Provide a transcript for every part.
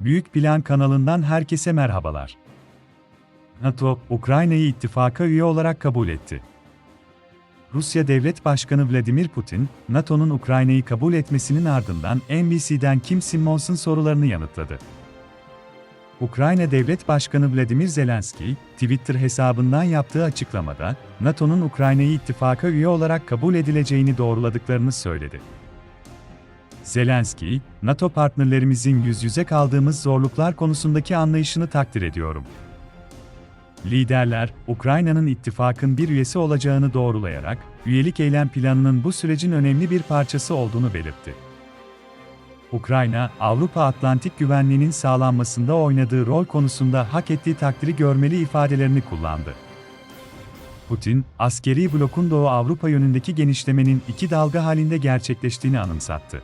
Büyük Plan kanalından herkese merhabalar. NATO, Ukrayna'yı ittifaka üye olarak kabul etti. Rusya Devlet Başkanı Vladimir Putin, NATO'nun Ukrayna'yı kabul etmesinin ardından NBC'den Kim Simmons'un sorularını yanıtladı. Ukrayna Devlet Başkanı Vladimir Zelenski, Twitter hesabından yaptığı açıklamada, NATO'nun Ukrayna'yı ittifaka üye olarak kabul edileceğini doğruladıklarını söyledi. Zelenski, NATO partnerlerimizin yüz yüze kaldığımız zorluklar konusundaki anlayışını takdir ediyorum. Liderler, Ukrayna'nın ittifakın bir üyesi olacağını doğrulayarak, üyelik eylem planının bu sürecin önemli bir parçası olduğunu belirtti. Ukrayna, Avrupa Atlantik güvenliğinin sağlanmasında oynadığı rol konusunda hak ettiği takdiri görmeli ifadelerini kullandı. Putin, askeri blokun Doğu Avrupa yönündeki genişlemenin iki dalga halinde gerçekleştiğini anımsattı.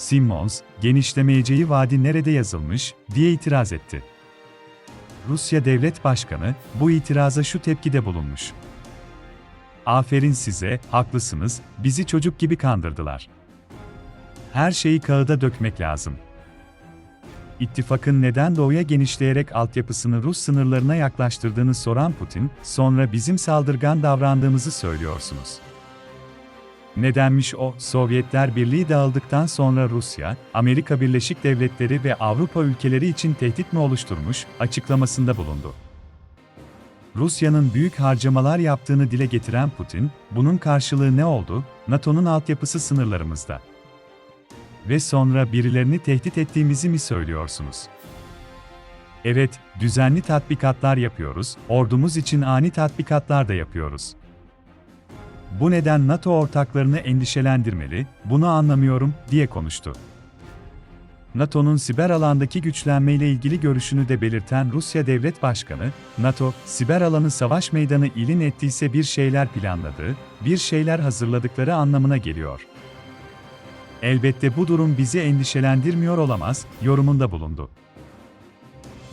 Simmons, genişlemeyeceği vaadi nerede yazılmış, diye itiraz etti. Rusya Devlet Başkanı, bu itiraza şu tepkide bulunmuş. Aferin size, haklısınız, bizi çocuk gibi kandırdılar. Her şeyi kağıda dökmek lazım. İttifakın neden doğuya genişleyerek altyapısını Rus sınırlarına yaklaştırdığını soran Putin, sonra bizim saldırgan davrandığımızı söylüyorsunuz. Nedenmiş o, Sovyetler Birliği dağıldıktan sonra Rusya, Amerika Birleşik Devletleri ve Avrupa ülkeleri için tehdit mi oluşturmuş, açıklamasında bulundu. Rusya'nın büyük harcamalar yaptığını dile getiren Putin, bunun karşılığı ne oldu? NATO'nun altyapısı sınırlarımızda. Ve sonra birilerini tehdit ettiğimizi mi söylüyorsunuz? Evet, düzenli tatbikatlar yapıyoruz, ordumuz için ani tatbikatlar da yapıyoruz. Bu neden NATO ortaklarını endişelendirmeli, bunu anlamıyorum, diye konuştu. NATO'nun siber alandaki güçlenmeyle ilgili görüşünü de belirten Rusya Devlet Başkanı, NATO, siber alanı savaş meydanı ilin ettiyse bir şeyler planladığı, bir şeyler hazırladıkları anlamına geliyor. Elbette bu durum bizi endişelendirmiyor olamaz, yorumunda bulundu